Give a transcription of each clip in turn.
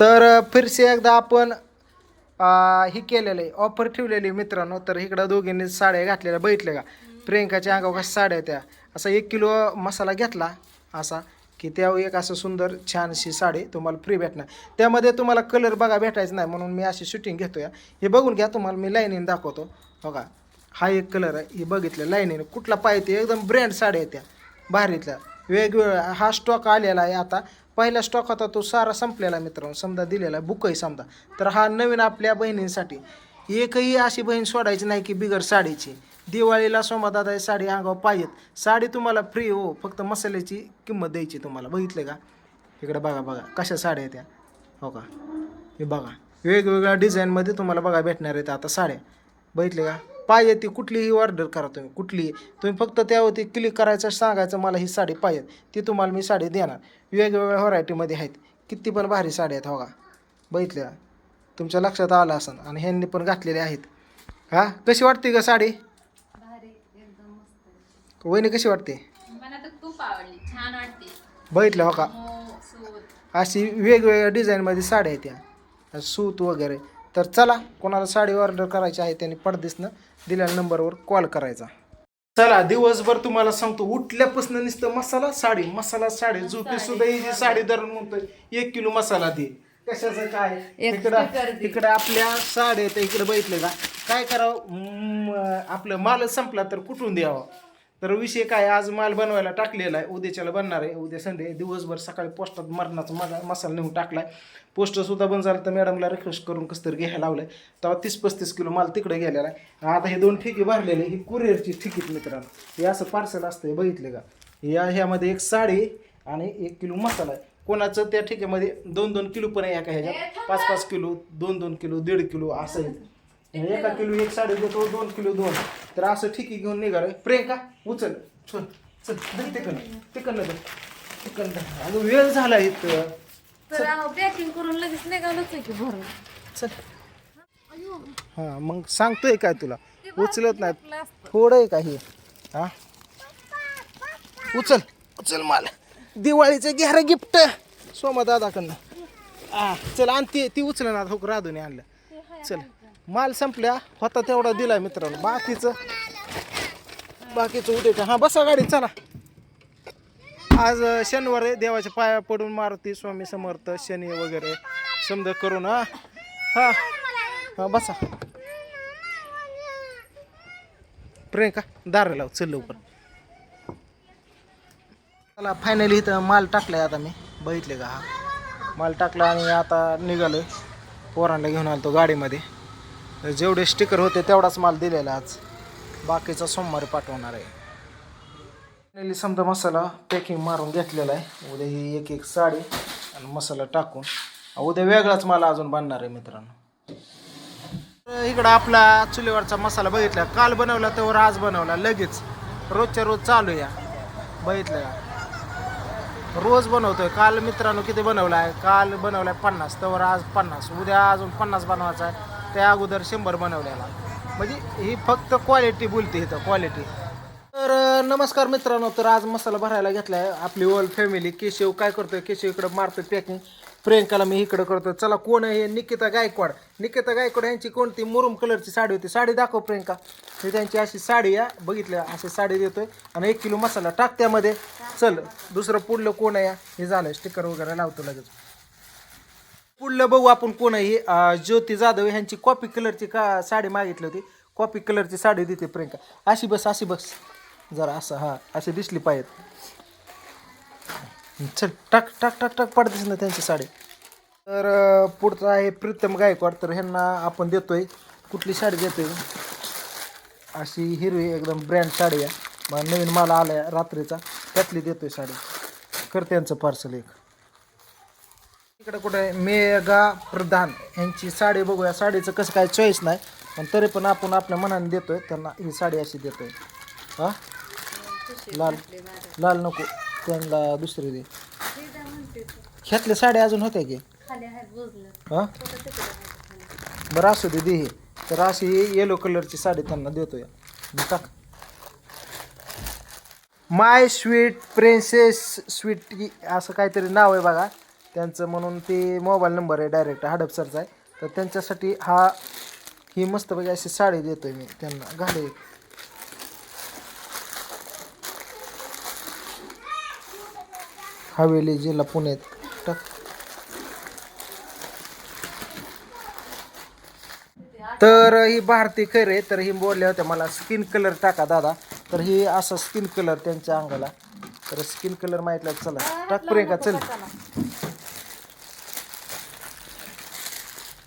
तर फिरसे एकदा आपण ही केलेलं आहे ऑफर ठेवलेली आहे मित्रांनो. तर इकडं दोघींनी साड्या घातलेल्या बघितल्या का? प्रियंकाच्या अंगावर कशा साड्या त्या. असा एक किलो मसाला घेतला असा की त्या एक असं सुंदर छानशी साडी तुम्हाला फ्री भेटणार. त्यामध्ये तुम्हाला कलर बघा भेटायचं नाही म्हणून मी अशी शूटिंग घेतो या हे बघून घ्या तुम्हाला मी लाईनीने दाखवतो. हो बघा हा एक कलर आहे. हे बघितलं लाईनीने कुठला पाहिजे एकदम ब्रँड साड्या आहेत त्या. भारीतल्या. वेगवेगळ्या. हा स्टॉक आलेला आहे आता. पहिला स्टॉक होता तो सारा संपलेला मित्रांनो. समजा दिलेला आहे बुकही समजा. तर हा नवीन आपल्या बहिणींसाठी. एकही अशी बहीण सोडायची नाही की बिगर साडीची. दिवाळीला सोमादादा साडी अंगावर पाहिजेत. साडी तुम्हाला फ्री हो फक्त मसाल्याची किंमत द्यायची तुम्हाला. बघितले का? इकडे बघा बघा. कशा साड्या आहेत त्या? हो का? हे बघा. वेगवेगळ्या डिझाईनमध्ये तुम्हाला बघा भेटणार आहेत आता साड्या. बघितले का? पाहिजे ती कुठलीही ऑर्डर करा तुम्ही कुठलीही. तुम्ही फक्त त्यावरती क्लिक करायचं सांगायचं मला ही साडी पाहिजे ती तुम्हाला मी साडी देणार. वेगवेगळ्या व्हरायटीमध्ये आहेत. किती पण भारी साड्या आहेत हो का? बघितले? का तुमच्या लक्षात आलं असन. आणि ह्यांनी पण घातलेले आहेत. हा? कशी वाटते का साडी? वहिनी कशी वाटते? बघितलं हो का? सूत. अशी वेगवेगळ्या डिझाईनमध्ये साड्या आहेत त्या. सूत वगैरे. तर चला कोणाला साडी ऑर्डर करायची आहे त्यांनी पडदिसनं. दिलेल्या नंबरवर कॉल करायचा. चला दिवसभर तुम्हाला सांगतो उठल्यापासून नुसतं मसाला साडी मसाला साडी झोपी सुद्धा ही जी साडी धरून म्हणतोय एक किलो मसाला दे. कशाचं काय? इकडं. इकडं आपल्या साड्या आहेत इकडे बघितलं का? काय करावं? म, आपलं मालच संपला तर कुठून द्यावं? तर विषय काय आज माल बनवायला टाकलेला आहे उद्याच्याला बनणार आहे उद्या संडे दिवसभर सकाळी पोस्टात मरणाचा मगा मसाला नेऊन टाकलाय. पोस्ट सुद्धा बंद झालं तर मॅडमला रिक्वेस्ट करून कसं तरी घ्यायला लावलंय. तेव्हा तीस पस्तीस किलो माल तिकडे गेलेला आहे. आता हे दोन ठिकी भरलेले ही कुरिअरची ठिकीत मित्रांनो. हे असं पार्सल असतं बघितले का? या ह्यामध्ये एक साडी आणि एक किलो मसाला आहे. कोणाचं त्या ठिकेमध्ये दोन दोन किलो पण आहे एका ह्याच्यात. पाच पाच किलो दोन दोन किलो दीड किलो असं आहे. एका किलो एक साडी देतो दोन किलो दोन. तर असं ठिकी घेऊन निघालोय प्रियंका उचल. चल चल. तिकडनं. तिकडनं तिकडनं. अगं वेळ झाला इथं. तर पॅकिंग करून लगेच निघालोच आहे की भरून. चल. हां मग सांगतोय काय तुला? उचलत नाही. थोडं आहे का हे? हा? उचल. उचल मला. दिवाळीचं घ्या गिफ्ट. सोमा दादाकडनं. हा चल आण ती ती उचल ना हो राधूने आणलं. चल. माल संपल्या होता तेवढा दिला मित्रांनो. बाकीचं बाकीचं उद्याच्या हां बसा गाडी चला. आज शनिवार आहे. देवाच्या पाया पडून मारुती स्वामी समर्थ शनी वगैरे समजा करून हा. हा. हा बसा. प्रियंका दार लाव चल लवकर. चला फायनली इथं माल टाकलाय आता मी. बघितले का? हा. माल टाकला आणि आता निघालो पोरांना घेऊन आलो तो गाडीमध्ये. जेवढे स्टिकर होते तेवढाच माल दिलेला आज. बाकीचा सोमवारी पाठवणार आहे. फायनली समजा मसाला पॅकिंग मारून घेतलेला आहे. उद्या ही एक एक साडी आणि मसाला टाकून. उद्या वेगळाच मला अजून बनणार आहे मित्रांनो. तर इकडं आपला चुलीवरचा मसाला बघितला. काल बनवला तेव्हा आज बनवला. लगेच. रोजच्या रोज चालू या. बघितलं रोज बनवतोय. काल मित्रांनो किती बनवला आहे काल बनवलाय पन्नास तेव्हा आज पन्नास. उद्या अजून पन्नास बनवायचा आहे. त्या अगोदर शंभर बनवलेला. म्हणजे ही फक्त क्वालिटी बोलते इथं क्वालिटी तर नमस्कार मित्रांनो तर आज मसाला भरायला घेतला आहे आपली ओल फॅमिली केशव काय करतोय? केशव इकडं मारतोय पॅकिंग प्रियंकाला मी इकडं करतो चला कोण आहे? निकिता गायकवाड. निकिता गायकवाड यांची कोणती मुरुम कलरची साडी होती? साडी दाखव प्रियंका. मी त्यांची अशी साडी या बघितलं अशी साडी देतोय. आणि एक किलो मसाला टाक त्यामध्ये. चल दुसरं पुढलं कोण आहे? हे झालं स्टिकर वगैरे लावतो लगेच. पुढलं बघू आपण कोण आहे अं, ज्योती जाधव ह्यांची कॉपी कलरची का साडी मागितली होती? कॉपी कलरची साडी देते प्रियंका. अशी बस अशी बस. जरा असं हा अशी दिसली पाहिजेत. चल टाक टाक टाक टाक पडतेस ना त्यांची साडी. तर अं, पुढचं आहे प्रीतम गायकवाड. तर ह्यांना आपण देतोय. कुठली साडी देतोय? अशी हिरवी एकदम ब्रँड साडी आहे. मग नवीन माल आला आहे रात्रीचा. त्यातली देतोय साडी. कर त्यांचं पार्सल एक. इकडे कुठे आहे? मेगा प्रधान. यांची साडी बघूया साडीचं कसं काय चॉईस नाही पण तरी पण आपण आपल्या मनाने देतोय त्यांना ही साडी अशी देतोय. हा? लाल लाल नको त्यांना दुसरी दे. ह्यातल्या साड्या अजून होत्या की? बरं असू दे दे हे. तर अशी येलो कलरची साडी त्यांना देतोय. टाक. माय स्वीट प्रिन्सेस स्वीट असं काहीतरी नाव आहे बघा. त्यांचं म्हणून ते मोबाईल नंबर आहे डायरेक्ट हडपसरचा आहे. तर त्यांच्यासाठी हा ही मस्तपैकी अशी साडी देतोय मी त्यांना. घाले हवेली जिल्हा पुणे टाक. तर ही भारती खरे तर ही बोलल्या होत्या मला स्किन कलर टाका दादा. तर ही असा स्किन कलर त्यांच्या अंगाला. तर स्किन कलर माहितला चला. टाक प्रियंका चल.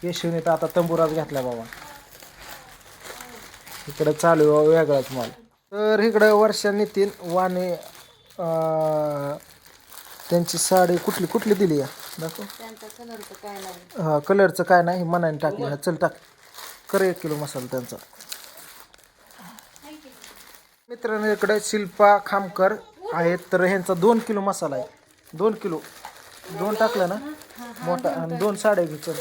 केशवने तर आता तंबुराच घातला बाबा. इकडं चालू आहे वेगळाच माल. तर इकडं वर्षा नितीन वाणे अं, त्यांची साडी कुठली कुठली दिली या दाखव. हा कलरचं काय नाही मनाने टाकली हा चल टाक. कर एक किलो मसाला त्यांचा. मित्रांनो इकडे शिल्पा खामकर आहेत. तर ह्यांचा दोन किलो मसाला आहे. दोन किलो. दोन टाकलं ना? मोठा आणि दोन साड्या घे चल.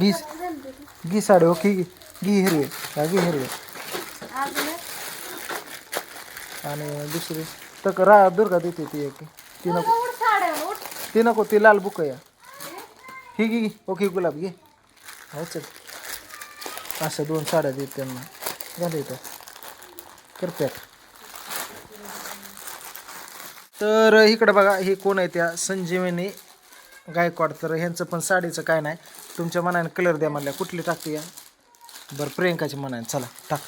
घी घी साडे ओके घी घी हिरवे हा घी हिरवे. आणि दुसरी तर रा दुर्गा देते ती एक. ती नको ती नको ती लाल बुक या ही घे ओके गुलाब घे. हो चल. अशा दोन साड्या देत त्यांना. झालं इथं. कर पॅक तर इकडं बघा हे कोण आहे त्या? संजीवनी गायकवाड. तर ह्यांचं पण साडीचं काय नाही. तुमच्या मनाने कलर द्या म्हणल्या. कुठली टाकते या? बरं प्रियंकाच्या मनाने. चला टाक.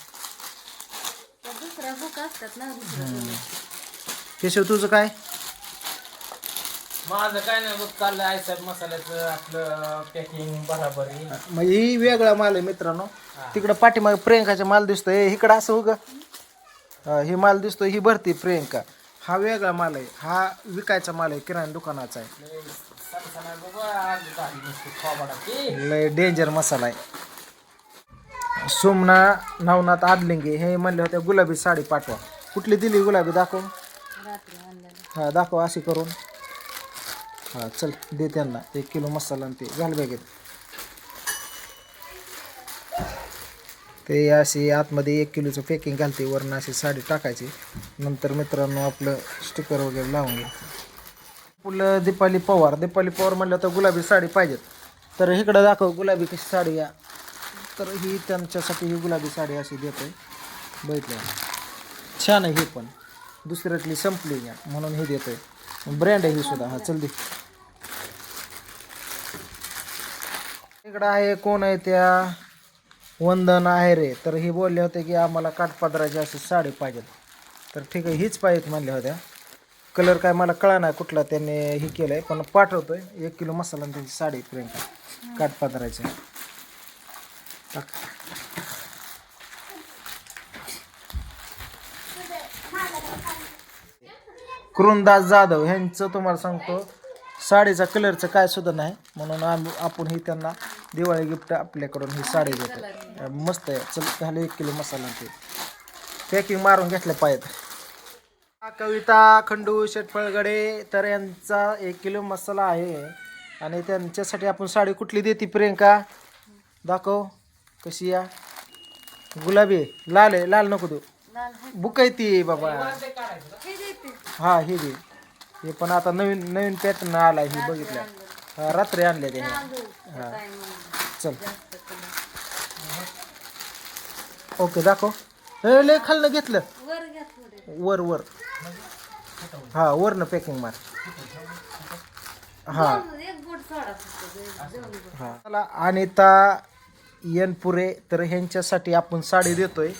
केशव तुझं काय? माझं काय नाही बघ चाललंय आहे साहेब मसाल्याचं आपलं पॅकिंग बराबर. मग ही वेगळा माल आहे मित्रांनो. तिकडं पाठीमागे प्रियंकाचा माल दिसतोय. इकडं असं उगा. हा, ही माल दिसतोय ही भरती प्रियंका. हा वेगळा माल आहे. हा विकायचा माल आहे किराणा दुकानाचा आहे. लय डेंजर मसाला आहे. सोमना नवनाथ आदलिंगे हे म्हणले होते गुलाबी साडी पाठवा. कुठली दिली गुलाबी? दाखव. रात्री हा दाखव अशी करून. हा चल दे त्यांना. एक किलो मसाला आणि ते घाल बॅगेत. ते अशी आतमध्ये एक किलोचं पॅकिंग घालते वरून अशी साडी टाकायची. नंतर मित्रांनो आपलं स्टिकर वगैरे लावून घ्यायचं आपलं दीपाली पवार. दीपाली पवार म्हणलं तर गुलाबी साडी पाहिजेत. तर इकडं दाखव गुलाबी कशी साडी या. तर ही त्यांच्यासाठी ही गुलाबी साडी अशी देतोय. बघितलं? छान आहे ही पण. दुसऱ्यातली संपली या म्हणून हे आहे ब्रँड आहे ही सुद्धा. हा चल दे. इकडं आहे कोण आहे त्या? वंदन आहे रे. तर ही बोलले होते की आम्हाला काठपादराची अशी साडी पाहिजे. तर ठीक आहे हीच पाहिजेत म्हणल्या होत्या. कलर काय मला कळा नाही कुठला त्यांनी हे केलं आहे पण पाठवतोय. एक किलो मसाला आणि त्यांची साडी प्रियंका. काठपादराची. कृंदास जाधव ह्यांचं तुम्हाला सांगतो साडीचा कलरचं काय सुद्धा नाही. म्हणून आम्ही आपण ही त्यांना दिवाळी गिफ्ट आपल्याकडून ही साडी देतो. मस्त आहे. चल झालं एक किलो मसाला ते पॅकिंग मारून घेतलं पाहिजे हा कविता खंडू शेटफळगडे तर यांचा एक किलो मसाला आहे. आणि त्यांच्यासाठी आपण साडी कुठली देते प्रियंका? दाखव. कशी या? गुलाबी आहे. लाल आहे. लाल नको तू लाल आहे बुक आहे ती बाबा. हे देते. हा हे दे. हे पण आता नवीन नवीन पॅटर्न आला ही बघितलं. हा, रात्री आणले ते. म्हणून. चल. ओके दाखव. हे लय खालनं घेतलं. वर वर हा वरनं पॅकिंग मार. हा. हा. चला अनिता यनपुरे तर ह्यांच्यासाठी आपण साडी देतोय.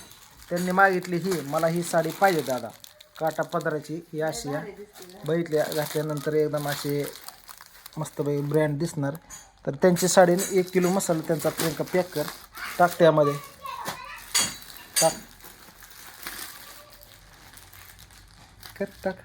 त्यांनी मागितली ही मला ही साडी पाहिजे दादा. काटा पदराची ही अशी बघितल्या घातल्यानंतर एकदम असे मस्त ब्रँड दिसणार. तर त्यांची साडीन एक किलो मसाला त्यांचा प्रियंका पॅक कर. टाक त्यामध्ये. टाक. कर टाक.